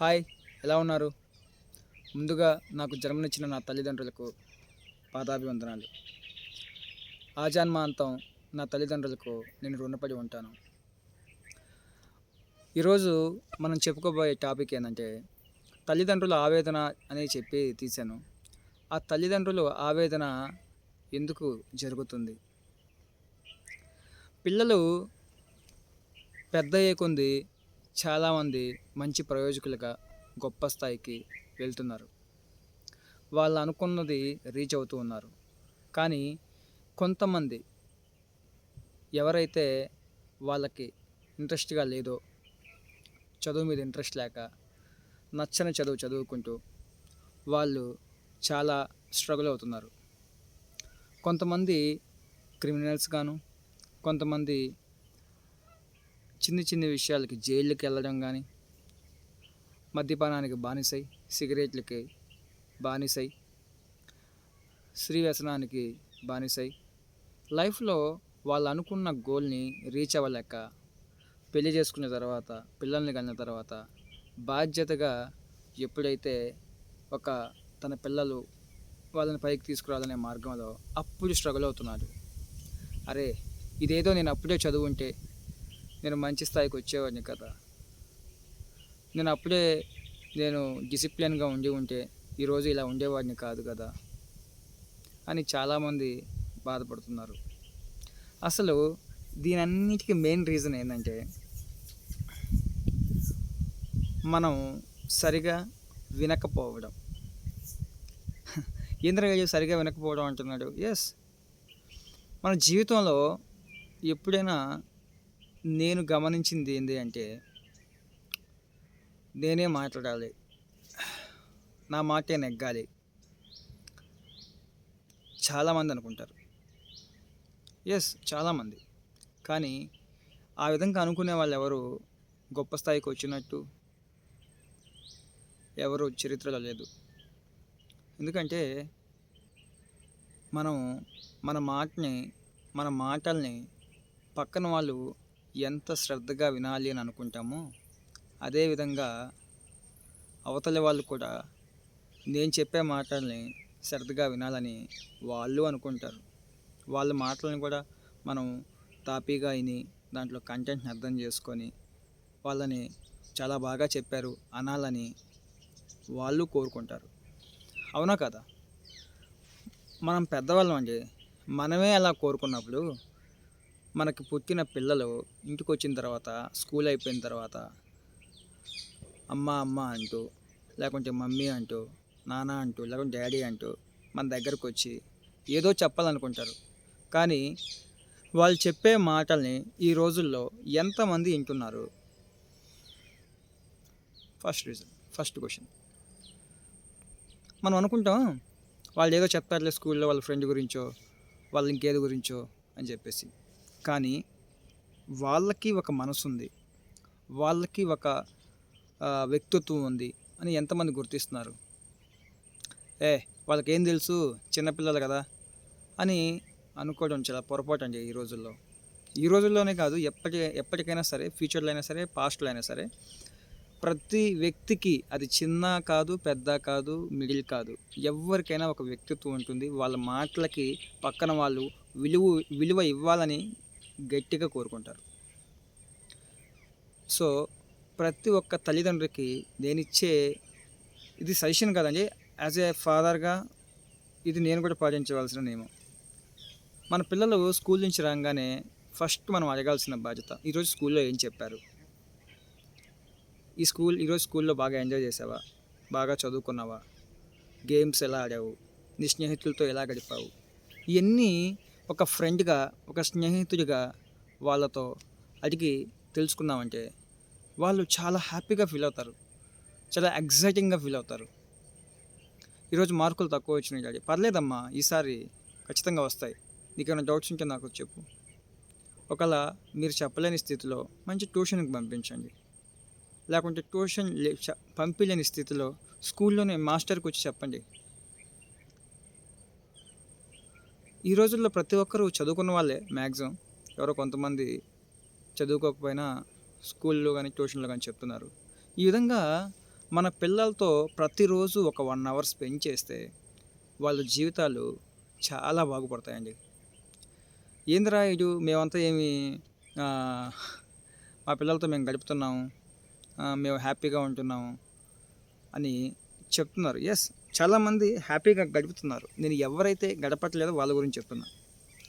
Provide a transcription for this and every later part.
Hi ఎలా ఉన్నారు? ముందుగా నాకు జన్మనిచ్చిన నా తల్లిదండ్రులకు పాదాభివందనాలు. ఆ జన్మాంతం నా తల్లిదండ్రులకు నేను రుణపడి ఉంటాను. ఈరోజు మనం చెప్పుకోబోయే టాపిక్ ఏంటంటే తల్లిదండ్రుల ఆవేదన అని చెప్పి తీశాను. ఆ తల్లిదండ్రుల ఆవేదన ఎందుకు జరుగుతుంది? పిల్లలు పెద్ద అయ్యే కొంది చాలామంది మంచి ప్రయోజకులుగా గొప్ప స్థాయికి వెళ్తున్నారు. వాళ్ళు అనుకున్నది రీచ్ అవుతూ ఉన్నారు. కానీ కొంతమంది ఎవరైతే వాళ్ళకి ఇంట్రెస్ట్గా లేదో చదువు మీద ఇంట్రెస్ట్ లేక నచ్చని చదువు చదువుకుంటూ వాళ్ళు చాలా స్ట్రగుల్ అవుతున్నారు. కొంతమంది క్రిమినల్స్ గాను కొంతమంది చిన్న చిన్న విషయాలకి జైలుకి వెళ్ళడం కానీ మద్యపానానికి బానిసై సిగరెట్లకి బానిసై స్త్రీ వ్యసనానికి బానిసై. లైఫ్లో వాళ్ళు అనుకున్న గోల్ని రీచ్ అవ్వలేక పెళ్ళి చేసుకున్న తర్వాత పిల్లల్ని కన్న తర్వాత బాధ్యతగా ఎప్పుడైతే ఒక తన పిల్లలు వాళ్ళని పైకి తీసుకురావాలనే మార్గంలో అప్పుడు స్ట్రగుల్ అవుతున్నాడు అరే ఇదేదో నేను అప్పుడే చదువుంటే నేను మంచి స్థాయికి వచ్చేవాడిని కదా. నేను అప్పుడే నేను డిసిప్లిన్గా ఉండి ఉంటే ఈరోజు ఇలా ఉండేవాడిని కాదు కదా అని చాలామంది బాధపడుతున్నారు. అసలు దీని అన్నిటికీ మెయిన్ రీజన్ ఏంటంటే మనం సరిగా వినకపోవడం. ఇంద్రగాజు సరిగా వినకపోవడం అంటున్నాడు. ఎస్ మన జీవితంలో ఎప్పుడైనా నేను గమనించింది ఏంటి అంటే నేనే మాట్లాడాలి. నా మాటే నెగ్గాలి. చాలామంది అనుకుంటారు. ఎస్ చాలామంది కానీ ఆ విధంగా అనుకునే వాళ్ళు ఎవరు గొప్ప స్థాయికి వచ్చినట్టు ఎవరు చరిత్రలో లేదు. ఎందుకంటే మనం మన మాటని మన మాటల్ని పక్కన వాళ్ళు ఎంత శ్రద్ధగా వినాలి అని అనుకుంటామో అదేవిధంగా అవతలి వాళ్ళు కూడా నేను చెప్పే మాటల్ని శ్రద్ధగా వినాలని వాళ్ళు అనుకుంటారు. వాళ్ళ మాటలను కూడా మనం తాపీగా విని దాంట్లో కంటెంట్ని అర్థం చేసుకొని వాళ్ళని చాలా బాగా చెప్పారు అనాలని వాళ్ళు కోరుకుంటారు. అవునా కదా? మనం పెద్దవాళ్ళం అండి. మనమే అలా కోరుకున్నప్పుడు మనకి పుట్టిన పిల్లలు ఇంటికి వచ్చిన తర్వాత స్కూల్ అయిపోయిన తర్వాత అమ్మ అమ్మ అంటూ లేకుంటే మమ్మీ అంటూ నాన్న అంటూ లేకుంటే డాడీ అంటూ మన దగ్గరకు వచ్చి ఏదో చెప్పాలనుకుంటారు. కానీ వాళ్ళు చెప్పే మాటల్ని ఈ రోజుల్లో ఎంతమంది వింటున్నారు? ఫస్ట్ రీజన్ ఫస్ట్ క్వశ్చన్ మనం అనుకుంటాం వాళ్ళు ఏదో చెప్తారులే స్కూల్లో వాళ్ళ ఫ్రెండ్ గురించో వాళ్ళు ఇంకేదో గురించో అని చెప్పేసి. కానీ వాళ్ళకి ఒక మనసు ఉంది వాళ్ళకి ఒక వ్యక్తిత్వం ఉంది అని ఎంతమంది గుర్తిస్తున్నారు? ఏ వాళ్ళకి ఏం తెలుసు? చిన్నపిల్లలు కదా అని అనుకోవడం చాలా పొరపాటు అండి ఈ రోజుల్లో. ఈ రోజుల్లోనే కాదు ఎప్పటి ఎప్పటికైనా సరే ఫ్యూచర్లో అయినా సరే పాస్ట్లో అయినా సరే ప్రతి వ్యక్తికి అది చిన్న కాదు పెద్ద కాదు మిడిల్ కాదు. ఎవరికైనా ఒక వ్యక్తిత్వం ఉంటుంది. వాళ్ళ మాటలకి పక్కన వాళ్ళు విలువ విలువ ఇవ్వాలని గట్టిగా కోరుకుంటారు. సో ప్రతి ఒక్క తల్లిదండ్రులకి నేను ఇచ్చే ఇది సజెషన్ కదండి. యాజ్ ఏ ఫాదర్గా ఇది నేను కూడా పాటించవలసిన నియమం. మన పిల్లలు స్కూల్ నుంచి రాగానే ఫస్ట్ మనం అడగాల్సిన బాధ్యత ఈరోజు స్కూల్లో ఏం చెప్పారు? ఈ స్కూల్ ఈరోజు స్కూల్లో బాగా ఎంజాయ్ చేసావా? బాగా చదువుకున్నావా? గేమ్స్ ఎలా ఆడావు? నీ స్నేహితులతో ఎలా గడిపావు? ఇవన్నీ ఒక ఫ్రెండ్గా ఒక స్నేహితుడిగా వాళ్ళతో అడిగి తెలుసుకున్నామంటే వాళ్ళు చాలా హ్యాపీగా ఫీల్ అవుతారు. చాలా ఎగ్జైటింగ్గా ఫీల్ అవుతారు. ఈరోజు మార్కులు తక్కువ వచ్చినాయి డాడీ. పర్లేదమ్మా ఈసారి ఖచ్చితంగా వస్తాయి. నీకేమైనా డౌట్స్ ఉంటే నాకు చెప్పు. ఒకవేళ మీరు చెప్పలేని స్థితిలో మంచి ట్యూషన్కి పంపించండి. లేకుంటే ట్యూషన్ లే- చ- పంపించలేని స్థితిలో స్కూల్లోనే మాస్టర్కి వచ్చి చెప్పండి. ఈ రోజుల్లో ప్రతి ఒక్కరూ చదువుకున్న వాళ్ళే మ్యాక్సిమం ఎవరో కొంతమంది చదువుకోకపోయినా స్కూల్లో కానీ ట్యూషన్లో కానీ చెప్తున్నారు. ఈ విధంగా మన పిల్లలతో ప్రతిరోజు ఒక వన్ అవర్ స్పెండ్ చేస్తే వాళ్ళ జీవితాలు చాలా బాగుపడతాయండి. ఏందిరా ఇటు మేమంతా ఏమి మా పిల్లలతో మేము గడుపుతున్నాము మేము హ్యాపీగా ఉంటున్నాము అని చెప్తున్నారు. ఎస్ చాలామంది హ్యాపీగా గడుపుతున్నారు. నేను ఎవరైతే గడపట్లేదో వాళ్ళ గురించి చెప్తున్నా.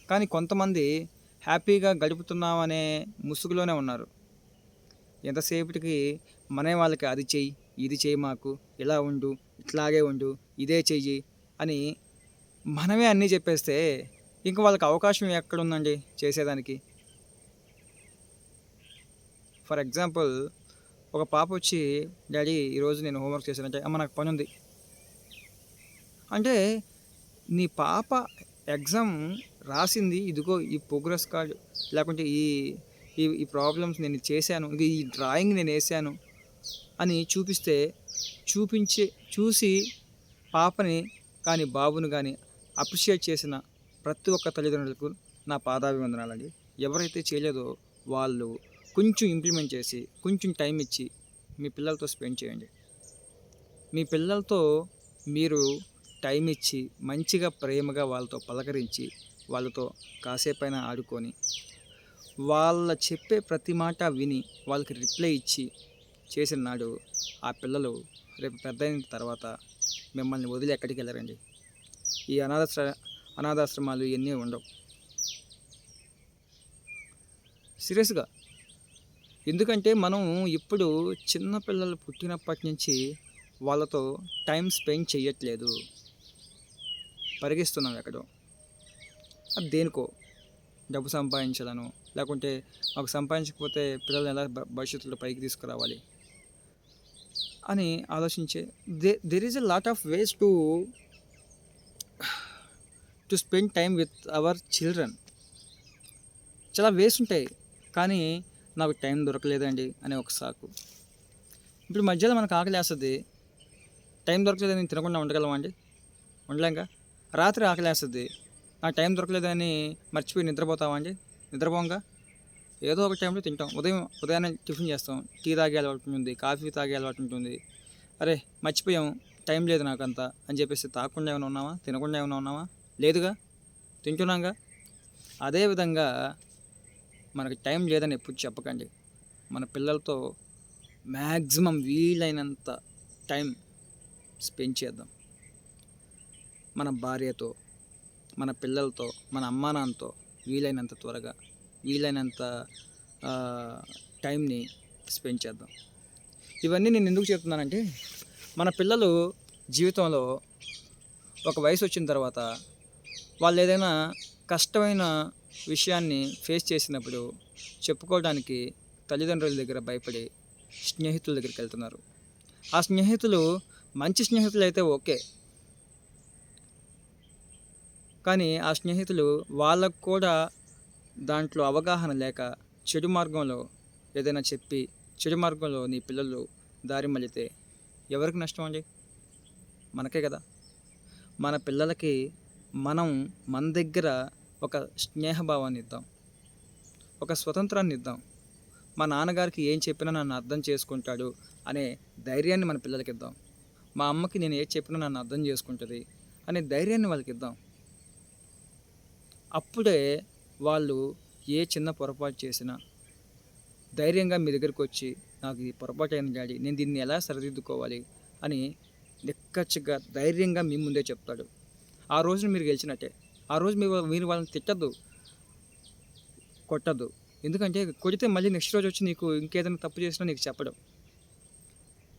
కానీ కొంతమంది హ్యాపీగా గడుపుతున్నామనే ముసుగులోనే ఉన్నారు. ఎంతసేపటికి మనే వాళ్ళకి అది చెయ్యి ఇది చెయ్యి మాకు ఇలా ఉండు ఇట్లాగే ఉండు ఇదే చెయ్యి అని మనమే అన్నీ చెప్పేస్తే ఇంక వాళ్ళకి అవకాశం ఎక్కడుందండి చేసేదానికి? ఫర్ ఎగ్జాంపుల్ ఒక పాప వచ్చి డాడీ ఈరోజు నేను హోంవర్క్ చేశానంటే అమ్మ నాకు పని ఉంది అంటే నీ పాప ఎగ్జామ్ రాసింది ఇదిగో ఈ ప్రోగ్రెస్ కార్డు లేకుంటే ఈ ఈ ఈ ప్రాబ్లమ్స్ నేను చేశాను ఈ డ్రాయింగ్ నేను వేసాను అని చూపిస్తే చూపించే చూసి పాపని కానీ బాబుని కానీ అప్రిషియేట్ చేసిన ప్రతి ఒక్క తల్లిదండ్రులకు నా పాదాభివందనాలండి. ఎవరైతే చేయలేదో వాళ్ళు కొంచెం ఇంప్లిమెంట్ చేసి కొంచెం టైం ఇచ్చి మీ పిల్లలతో స్పెండ్ చేయండి. మీ పిల్లలతో మీరు టైం ఇచ్చి మంచిగా ప్రేమగా వాళ్ళతో పలకరించి వాళ్ళతో కాసేపైనా ఆడుకొని వాళ్ళ చెప్పే ప్రతి మాట విని వాళ్ళకి రిప్లై ఇచ్చి చేసిన నాడు ఆ పిల్లలు రేపు పెద్ద అయిన తర్వాత మిమ్మల్ని వదిలి ఎక్కడికి వెళ్ళరండి. ఈ అనాథాశ్ర అనాథాశ్రమాలు ఇవన్నీ ఉండవు. సీరియస్గా. ఎందుకంటే మనం ఇప్పుడు చిన్నపిల్లలు పుట్టినప్పటి నుంచి వాళ్ళతో టైం స్పెండ్ చేయట్లేదు పరిగిస్తున్నాం ఎక్కడో. అది దేనికో? డబ్బు సంపాదించాలను లేకుంటే మాకు సంపాదించకపోతే పిల్లల్ని ఎలా భవిష్యత్తులో పైకి తీసుకురావాలి? అని ఆలోచించే they there is a lot of ways to to spend time with our children చాలా వేస్ ఉంటాయి కానీ నాకు టైం దొరకలేదండి అనే ఒక సాకు. ఇప్పుడు మధ్యలో మనకు ఆకలి వేస్తుంది. టైం దొరకలేదని తినకుండా ఉండగలమండి ఉండలేంగా? రాత్రి ఆకలి వేస్తుంది. నాకు టైం దొరకలేదని మర్చిపోయి నిద్రపోతావా అండి? నిద్రపోంగా? ఏదో ఒక టైంలో తింటాం. ఉదయం ఉదయాన్నే టిఫిన్ చేస్తాం. టీ తాగే అలవాటు ఉంటుంది కాఫీ తాగే అలవాటు ఉంటుంది. అరే మర్చిపోయాం టైం లేదు నాకంతా అని చెప్పేసి తాగకుండా ఏమైనా ఉన్నామా తినకుండా ఏమైనా ఉన్నామా లేదుగా? తింటున్నాగా? అదేవిధంగా మనకి టైం లేదని ఎప్పుడు చెప్పకండి. మన పిల్లలతో మ్యాక్సిమం వీలైనంత టైం స్పెండ్ చేద్దాం. మన భార్యతో మన పిల్లలతో మన అమ్మానాన్నతో వీలైనంత త్వరగా వీలైనంత టైంని స్పెండ్ చేద్దాం. ఇవన్నీ నేను ఎందుకు చెప్తున్నానంటే మన పిల్లలు జీవితంలో ఒక వయసు వచ్చిన తర్వాత వాళ్ళు ఏదైనా కష్టమైన విషయాన్ని ఫేస్ చేసినప్పుడు చెప్పుకోవడానికి తల్లిదండ్రుల దగ్గర భయపడి స్నేహితుల దగ్గరికి వెళ్తున్నారు. ఆ స్నేహితులు మంచి స్నేహితులు అయితే ఓకే కానీ ఆ స్నేహితులు వాళ్ళకు కూడా దాంట్లో అవగాహన లేక చెడు మార్గంలో ఏదైనా చెప్పి చెడు మార్గంలో నీ పిల్లలు దారి మళ్ళితే ఎవరికి నష్టం అండి? మనకే కదా. మన పిల్లలకి మనం మన దగ్గర ఒక స్నేహభావాన్ని ఇద్దాం. ఒక స్వతంత్రాన్ని ఇద్దాం. మా నాన్నగారికి ఏం చెప్పినా నన్ను అర్థం చేసుకుంటాడు అనే ధైర్యాన్ని మన పిల్లలకి ఇద్దాం. మా అమ్మకి నేను ఏది చెప్పినా నన్ను అర్థం చేసుకుంటుంది అనే ధైర్యాన్ని వాళ్ళకి ఇద్దాం. అప్పుడే వాళ్ళు ఏ చిన్న పొరపాటు చేసినా ధైర్యంగా మీ దగ్గరికి వచ్చి నాకు ఇది పొరపాటు అయిన డాడీ నేను దీన్ని ఎలా సరిదిద్దుకోవాలి? అని నిక్కచ్చిగా ధైర్యంగా మీ ముందే చెప్తాడు. ఆ రోజున మీరు గెలిచినట్టే. ఆ రోజు మీరు మీరు వాళ్ళని తిట్టద్దు కొట్టద్దు. ఎందుకంటే కొడితే మళ్ళీ నెక్స్ట్ రోజు వచ్చి నీకు ఇంకేదైనా తప్పు చేసినా నీకు చెప్పడం.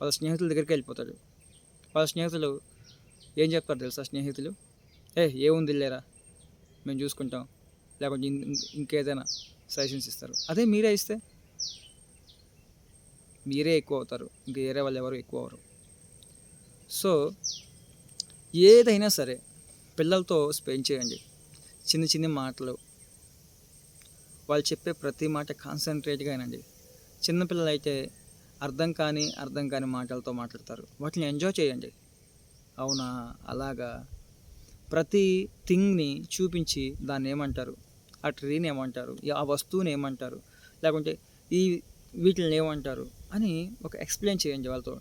వాళ్ళ స్నేహితుల దగ్గరికి వెళ్ళిపోతాడు. వాళ్ళ స్నేహితులు ఏం చెప్తారు తెలుసా స్నేహితులు? ఏ ఏముంది లేరా మేము చూసుకుంటాం. లేకుంటే ఇం- ఇంకేదైనా సజెషన్స్ ఇస్తారు. అదే మీరే ఇస్తే? మీరే ఎక్కువ అవుతారు. ఇంకా వేరే వాళ్ళు ఎవరు ఎక్కువ అవరు సో ఏదైనా సరే పిల్లలతో స్పెండ్ చేయండి. చిన్న చిన్న మాటలు. వాళ్ళు చెప్పే ప్రతి మాట కాన్సన్ట్రేట్గా అయినండి చిన్నపిల్లలు అయితే అర్థం కాని అర్థం కాని మాటలతో మాట్లాడతారు. వాటిని ఎంజాయ్ చేయండి. అవునా? అలాగా? ప్రతి థింగ్ని చూపించి దాన్ని ఏమంటారు? ఆ ట్రీని ఏమంటారు? ఆ వస్తువుని ఏమంటారు? లేకుంటే ఈ వీటిని ఏమంటారు? అని ఒక ఎక్స్ప్లెయిన్ చేయండి వాళ్ళతో.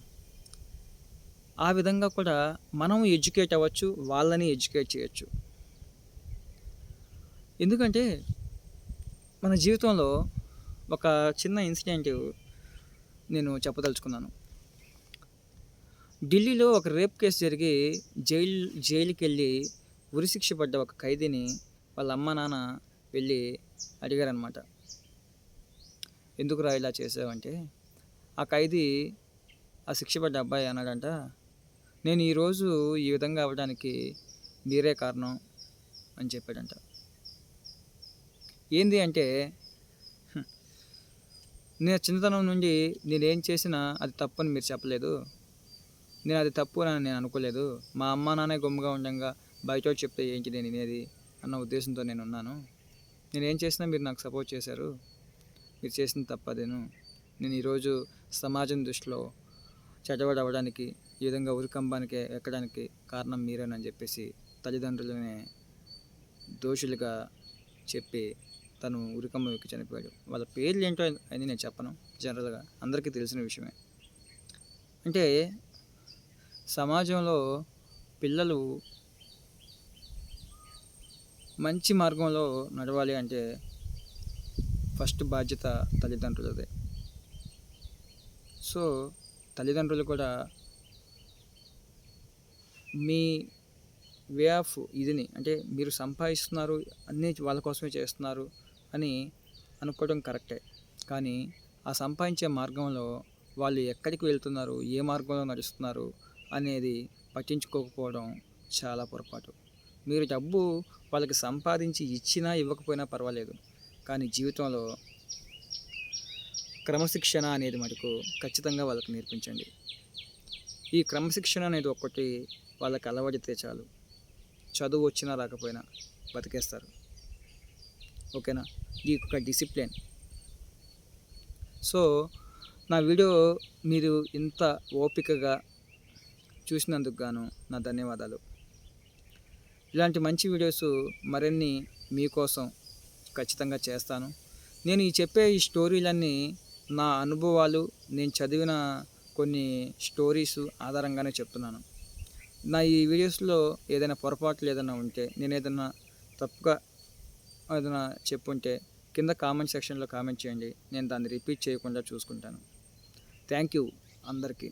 ఆ విధంగా కూడా మనం ఎడ్యుకేట్ అవ్వచ్చు వాళ్ళని ఎడ్యుకేట్ చేయొచ్చు. ఎందుకంటే మన జీవితంలో ఒక చిన్న ఇన్సిడెంట్ నేను చెప్పదలుచుకున్నాను. ఢిల్లీలో ఒక రేప్ కేసు జరిగి జైలు జైలుకి వెళ్ళి ఉరిశిక్ష పడ్డ ఒక ఖైదీని వాళ్ళ అమ్మ నాన్న వెళ్ళి అడిగారనమాట ఎందుకురా ఇలా చేసావంటే? ఆ ఖైదీ ఆ శిక్ష పడ్డ అబ్బాయి అన్నాడంట నేను ఈరోజు ఈ విధంగా అవ్వడానికి మీరే కారణం అని చెప్పాడంట. ఏంది అంటే నేను చిన్నతనం నుండి నేనేం చేసినా అది తప్పని మీరు చెప్పలేదు. నేను అది తప్పు అని నేను అనుకోలేదు. మా అమ్మ నాన్న గమ్ముగా ఉండగా బయట చెప్తే ఏంటి నేను వినేది అన్న ఉద్దేశంతో నేను ఉన్నాను. నేనేం చేసినా మీరు నాకు సపోర్ట్ చేశారు. మీరు చేసిన తప్పదేను. నేను ఈరోజు సమాజం దృష్టిలో చెడ్డవాడు ఈ విధంగా ఉరికంబానికి ఎక్కడానికి కారణం మీరేనని చెప్పేసి తల్లిదండ్రులనే దోషులుగా చెప్పి తను ఉరికంబం ఎక్కి చనిపోయాడు. వాళ్ళ పేర్లు ఏంటో అని నేను చెప్పను. జనరల్గా అందరికీ తెలిసిన విషయమే. అంటే సమాజంలో పిల్లలు మంచి మార్గంలో నడవాలి అంటే ఫస్ట్ బాధ్యత తల్లిదండ్రులదే. సో తల్లిదండ్రులు కూడా మీ వే ఆఫ్ ఇదిని అంటే మీరు సంపాదిస్తున్నారు అన్నీ వాళ్ళ కోసమే చేస్తున్నారు అని అనుకోవడం కరెక్టే. కానీ ఆ సంపాదించే మార్గంలో వాళ్ళు ఎక్కడికి వెళ్తున్నారు ఏ మార్గంలో నడుస్తున్నారు అనేది పట్టించుకోకపోవడం చాలా పొరపాటు. మీరు డబ్బు వాళ్ళకి సంపాదించి ఇచ్చినా ఇవ్వకపోయినా పర్వాలేదు. కానీ జీవితంలో క్రమశిక్షణ అనేది మటుకు ఖచ్చితంగా వాళ్ళకి నేర్పించండి. ఈ క్రమశిక్షణ అనేది ఒక్కటి వాళ్ళకి అలవడితే చాలు. చదువు వచ్చినా రాకపోయినా బతికేస్తారు. ఓకేనా? ఈ ఒక డిసిప్లిన్. సో నా వీడియో మీరు ఇంత ఓపికగా చూసినందుకు గాను నా ధన్యవాదాలు. ఇలాంటి మంచి వీడియోస్ మరిన్ని మీకోసం ఖచ్చితంగా చేస్తాను. నేను ఈ చెప్పే ఈ స్టోరీలన్నీ నా అనుభవాలు నేను చదివిన కొన్ని స్టోరీస్ ఆధారంగానే చెప్తున్నాను. నా ఈ వీడియోస్లో ఏదైనా పొరపాట్లు ఏదైనా ఉంటే నేను ఏదైనా తప్పుగా ఏదైనా చెప్పుంటే కింద కామెంట్ సెక్షన్లో కామెంట్ చేయండి. నేను దాన్ని రిపీట్ చేయకుండా చూసుకుంటాను. థ్యాంక్ యూ అందరికీ.